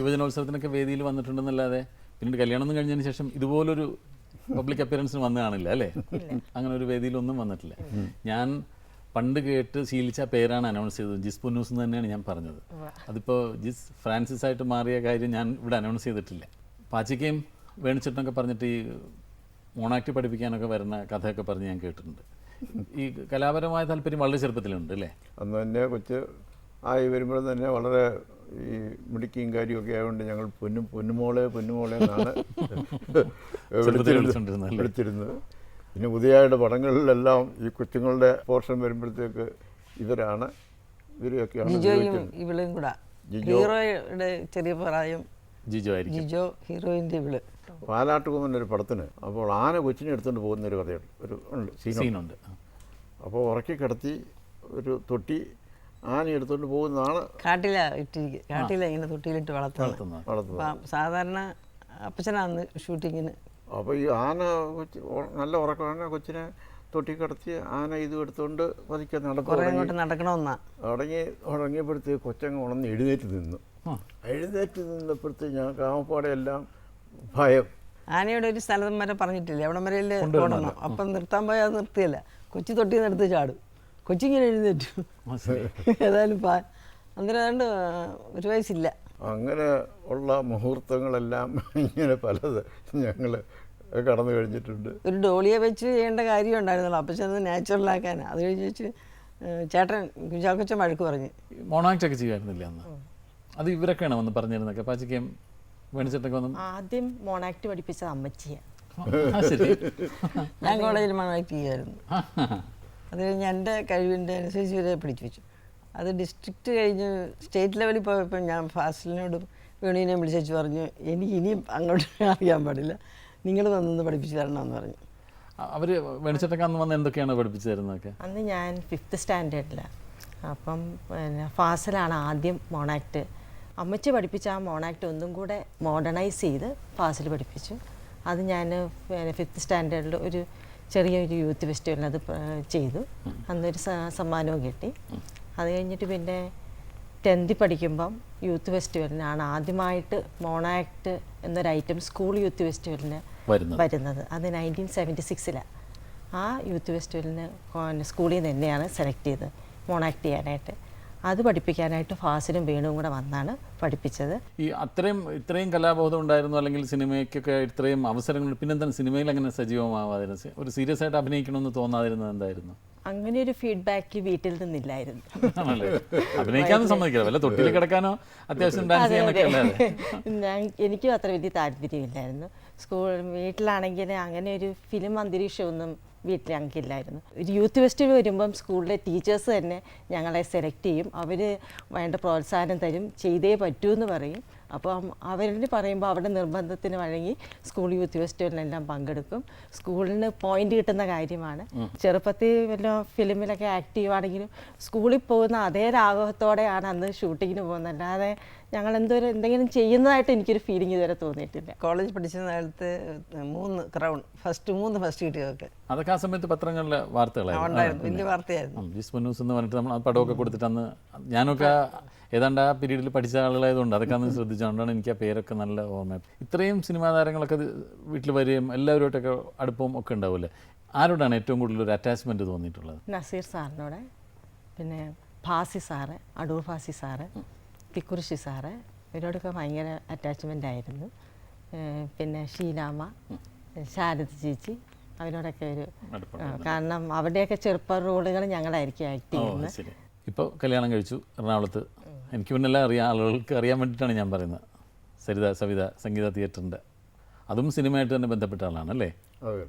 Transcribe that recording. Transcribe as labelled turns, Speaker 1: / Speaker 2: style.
Speaker 1: യുവജനോത്സവത്തിനൊക്കെ വേദിയിൽ വന്നിട്ടുണ്ടെന്നല്ലാതെ പിന്നീട് കല്യാണം കഴിഞ്ഞതിന് ശേഷം ഇതുപോലൊരു പബ്ലിക് അപ്പിയറൻസിന് വന്നു കാണില്ല അല്ലേ? അങ്ങനെ ഒരു വേദിയിലൊന്നും വന്നിട്ടില്ല. ഞാൻ പണ്ട് കേട്ട് ശീലിച്ച പേരാണ് അനൗൺസ് ചെയ്തത്. ജിസ് പുന്നൂസ് എന്ന് തന്നെയാണ് ഞാൻ പറഞ്ഞത്. അതിപ്പോൾ ജിസ് ഫ്രാൻസിസ് ആയിട്ട് മാറിയ കാര്യം ഞാൻ ഇവിടെ അനൗൺസ് ചെയ്തിട്ടില്ല. പാച്ചിക്കയും വേണിച്ചിട്ടൊക്കെ പറഞ്ഞിട്ട് ഈ മോണാക്ടി പഠിപ്പിക്കാനൊക്കെ വരുന്ന കഥയൊക്കെ പറഞ്ഞ് ഞാൻ കേട്ടിട്ടുണ്ട്. ഈ കലാപരമായ താല്പര്യം വളരെ ചെറുപ്പത്തിലുണ്ട് അല്ലേ?
Speaker 2: അന്ന് തന്നെ കൊച്ച് ആയി വരുമ്പോൾ തന്നെ വളരെ ഈ മിടുക്കിയും കാര്യമൊക്കെ ആയതുകൊണ്ട് ഞങ്ങൾ പൊന്നും പൊന്നുമോളെ പൊന്നുമോളെ എന്നാണ്? വിളിച്ചിരുന്നത്. പിന്നെ ഉദയയുടെ പടങ്ങളിലെല്ലാം ഈ കൊച്ചുങ്ങളുടെ പോർഷൻ വരുമ്പോഴത്തേക്ക് ഇവരാണ്. ഇവരെയൊക്കെയാണ്
Speaker 3: ജിജോയും. ഇവളും കൂടെ. ഹീറോയുടെ ചെറിയ പ്രായം
Speaker 1: ജിജോ ആയിരിക്കും.
Speaker 3: ജിജോ ഹീറോയിന്റെ ഇവൾ.
Speaker 2: പാലാട്ടുകുമൻ ഒരു പടത്തിന്. അപ്പോൾ ആന കൊച്ചിനെ എടുത്തുകൊണ്ട് പോകുന്ന ഒരു കഥയുണ്ട്. ഒരു ഉണ്ട് സീനുണ്ട്. അപ്പോൾ ഉറക്കി കിടത്തി ഒരു തൊട്ടി ആന എടുത്തോണ്ട് പോകുന്നതാണ്
Speaker 3: കാട്ടില ഇട്ടിരിക്കുക കാട്ടില ഇങ്ങനെ തൊട്ടിയിലിട്ട് വളർത്തുന്നത്. സാധാരണ അപ്പച്ചനാന്ന് ഷൂട്ടിങ്ങിന്.
Speaker 2: അപ്പോൾ ഈ ആന കൊച്ചി നല്ല ഉറക്കമാണ്. കൊച്ചിനെ തൊട്ടി കിടത്തി ആന ഇത് എടുത്തുകൊണ്ട് പതുക്കെ
Speaker 3: അങ്ങോട്ട് നടക്കണമെന്നാ.
Speaker 2: ഉടങ്ങി തുടങ്ങിയപ്പോഴത്തേക്ക് കൊച്ചങ്ങ് ഉണർന്ന് എഴുന്നേറ്റ് നിന്നു. എഴുന്നേറ്റ് നിന്നപ്പോഴത്തേക്ക് ഞാൻ കാമപ്പാടെല്ലാം ഭയം.
Speaker 3: ആനയുടെ ഒരു സ്ഥലം വരെ പറഞ്ഞിട്ടില്ലേ? എവിടം വരെ അപ്പം നിർത്താൻ പോയാൽ നിർത്തിയല്ല. കൊച്ചി തൊട്ടി നിർത്തി ചാടും. കൊച്ചിങ്ങനെ എഴുന്നേറ്റു. ഏതായാലും പാ അന്നേരം ഏതാണ്ട് ഒരു വയസ്സില്ല.
Speaker 2: അങ്ങനെ ഉള്ള മുഹൂർത്തങ്ങളെല്ലാം ഇങ്ങനെ പലത് ഞങ്ങൾ കടന്നു കഴിഞ്ഞിട്ടുണ്ട്.
Speaker 3: ഒരു ഡോളിയെ വെച്ച് ചെയ്യേണ്ട കാര്യം ഉണ്ടായിരുന്നല്ലോ. അപ്പം അത് നാച്ചുറലാക്കാനാണ് അത് കഴിഞ്ഞ് വെച്ച് ചേട്ടൻ കുഞ്ചാക്കൊച്ചൻ മഴക്ക് പറഞ്ഞ്.
Speaker 1: മോണാക്ട് ഒക്കെ ചെയ്യുമായിരുന്നില്ല അന്ന്? അത് ഇവരൊക്കെയാണ് വന്ന് പറഞ്ഞിരുന്നൊക്കെ പാച്ചിക്കയും വേണിച്ചിട്ടൊക്കെ വന്ന്
Speaker 4: ആദ്യം മോണാക്ട് പഠിപ്പിച്ചത് അമ്മച്ചിയാണ്
Speaker 3: ഞാൻ കോളേജിൽ മോണാക്ട് ചെയ്യുമായിരുന്നു. അത് കഴിഞ്ഞ് എന്റെ കഴിവിന്റെ അനുസരിച്ച് ഇവരെ പിടിച്ചു വെച്ചു അത് ഡിസ്ട്രിക്റ്റ് കഴിഞ്ഞ് സ്റ്റേറ്റ് ലെവലിൽ പോയപ്പോൾ ഞാൻ ഫാസിലിനോടും വേണുവിനെയും വിളിച്ചു പറഞ്ഞു എനിക്ക് ഇനിയും അങ്ങോട്ട് അറിയാൻ പാടില്ല. നിങ്ങൾ വന്നൊന്ന് പഠിപ്പിച്ചു തരണമെന്ന് പറഞ്ഞു.
Speaker 1: അവർ വേണിച്ചിട്ടൊക്കെ അന്ന് വന്ന് എന്തൊക്കെയാണ് പഠിപ്പിച്ചു തരുന്നതൊക്കെ
Speaker 4: അന്ന് ഞാൻ ഫിഫ്ത്ത് സ്റ്റാൻഡേർഡിലാണ് അപ്പം പിന്നെ ഫാസിലാണ് ആദ്യം മോണാക്ട്. അമ്മച്ചി പഠിപ്പിച്ച ആ മോണാക്ട് ഒന്നും കൂടെ മോഡേണൈസ് ചെയ്ത് ഫാസിൽ പഠിപ്പിച്ചു. അത് ഞാൻ പിന്നെ ഫിഫ്ത്ത് സ്റ്റാൻഡേർഡിൽ ഒരു ചെറിയൊരു യൂത്ത് ഫെസ്റ്റിവൽ അത് ചെയ്തു. അന്നൊരു സമ്മാനവും കിട്ടി. അത് കഴിഞ്ഞിട്ട് പിന്നെ ടെൻത്തിൽ പഠിക്കുമ്പം യൂത്ത് ഫെസ്റ്റിവലിനാണ് ആദ്യമായിട്ട് മോണാക്ട് എന്നൊരു ഐറ്റം സ്കൂൾ യൂത്ത് ഫെസ്റ്റിവലിന്
Speaker 1: വരുന്നത്.
Speaker 4: അത് നയന്റീൻ സെവന്റി സിക്സിലാണ് ആ യൂത്ത് ഫെസ്റ്റിവലിന് സ്കൂളിൽ നിന്ന് തന്നെയാണ് സെലക്ട് ചെയ്തത് മോണാക്ട് ചെയ്യാനായിട്ട്. അത് പഠിപ്പിക്കാനായിട്ട് ഫാസിലും വീണും കൂടെ വന്നാണ് പഠിപ്പിച്ചത്.
Speaker 1: ഈ അത്രയും ഇത്രയും കലാബോധം ഉണ്ടായിരുന്നു അല്ലെങ്കിൽ സിനിമയ്ക്കൊക്കെ ഇത്രയും അവസരങ്ങൾ പിന്നെന്താണ് സിനിമയിൽ അങ്ങനെ സജീവമാവാതിരുന്നത് ഒരു സീരിയസ് ആയിട്ട് അഭിനയിക്കണമെന്ന് തോന്നാതിരുന്നത് എന്തായിരുന്നു?
Speaker 4: അങ്ങനെ ഒരു ഫീഡ്ബാക്ക് വീട്ടിൽ നിന്നില്ലായിരുന്നു.
Speaker 1: അഭിനയിക്കാനും സമ്മതിക്കില്ല. വല്ല തൊട്ടിൽ കിടക്കാനോ അത്യാവശ്യം ഡാൻസ്
Speaker 4: ഞാൻ എനിക്കും അത്ര വലിയ താല്പര്യമില്ലായിരുന്നു. സ്കൂൾ വീട്ടിലാണെങ്കിൽ അങ്ങനെ ഒരു ഫിലിം അന്തരീക്ഷമൊന്നും വീട്ടിൽ ഞങ്ങൾക്കില്ലായിരുന്നു ഒരു യൂത്ത് ഫെസ്റ്റിവൽ വരുമ്പം സ്കൂളിലെ ടീച്ചേഴ്സ് തന്നെ ഞങ്ങളെ സെലക്ട് ചെയ്യും. അവർ വേണ്ട പ്രോത്സാഹനം തരും ചെയ്തേ പറ്റൂ എന്ന് പറയും. അപ്പം അവരിൽ പറയുമ്പോൾ അവരുടെ നിർബന്ധത്തിന് വഴങ്ങി സ്കൂൾ യൂത്ത് ഫെസ്റ്റിവലിനെല്ലാം പങ്കെടുക്കും. സ്കൂളിന് പോയിന്റ് കിട്ടുന്ന കാര്യമാണ്. ചെറുപ്പത്തിൽ വല്ല ഫിലിമിലൊക്കെ ആക്റ്റീവ് ആണെങ്കിലും സ്കൂളിൽ പോകുന്ന അതേ രാഗത്തോടെയാണ് അന്ന് ഷൂട്ടിങ്ങിന് പോകുന്നത്. അല്ലാതെ ഞങ്ങൾ എന്തോരം എന്തെങ്കിലും ചെയ്യുന്നതായിട്ട് എനിക്കൊരു ഫീലിംഗ് ഇതുവരെ തോന്നിയിട്ടില്ല.
Speaker 3: കോളേജ് പഠിച്ച കാലത്ത് മൂന്ന് ക്രൗൺ ഫസ്റ്റ് മൂന്ന് ഫസ്റ്റ് കിട്ടിയതൊക്കെ
Speaker 1: അതൊക്കെ ആ സമയത്ത് പത്രങ്ങളിലെ വാർത്തകളായിരുന്നു.
Speaker 3: വലിയ വാർത്തയായിരുന്നു.
Speaker 1: ന്യൂസ് എന്ന് പറഞ്ഞിട്ട് നമ്മൾ ആ പടമൊക്കെ കൊടുത്തിട്ട് അന്ന് ഞാനൊക്കെ ഏതാണ്ട് ആ പീരീഡിൽ പഠിച്ച ആളുകളായതുകൊണ്ട് അതൊക്കെ അന്ന് ശ്രദ്ധിച്ചുകൊണ്ടാണ് എനിക്ക് ആ പേരൊക്കെ നല്ല ഓർമ്മ. ഇത്രയും സിനിമാ താരങ്ങളൊക്കെ വീട്ടിൽ വരികയും എല്ലാവരുമായിട്ടൊക്കെ അടുപ്പം ഒക്കെ ഉണ്ടാവില്ലേ ആരോടാണ് ഏറ്റവും കൂടുതൽ ഒരു അറ്റാച്ച്മെന്റ് തോന്നിയിട്ടുള്ളത്?
Speaker 4: നസീർ സാറിനോട് പിന്നെ Fazil sir Adoor Fazil sir. Thikkurissy sir ഇവരോടൊക്കെ ഭയങ്കര അറ്റാച്ച്മെന്റ് ആയിരുന്നു. പിന്നെ ഷീലാമ്മ ശാരദ ചേച്ചി അവരോടൊക്കെ ഒരു കാരണം അവരുടെയൊക്കെ ചെറുപ്പ റോളുകൾ ഞങ്ങളായിരിക്കും ആക്ട് ചെയ്യുന്നത്.
Speaker 1: ഇപ്പോൾ കല്യാണം കഴിച്ചു എറണാകുളത്ത്. എനിക്ക് മുന്നെല്ലാം അറിയാം. ആളുകൾക്ക് അറിയാൻ വേണ്ടിയിട്ടാണ് ഞാൻ പറയുന്നത്. സരിത സവിത സംഗീത തിയേറ്ററിന്റെ അതും സിനിമയായിട്ട് തന്നെ ബന്ധപ്പെട്ട ആളാണ് അല്ലേ
Speaker 2: അതെ.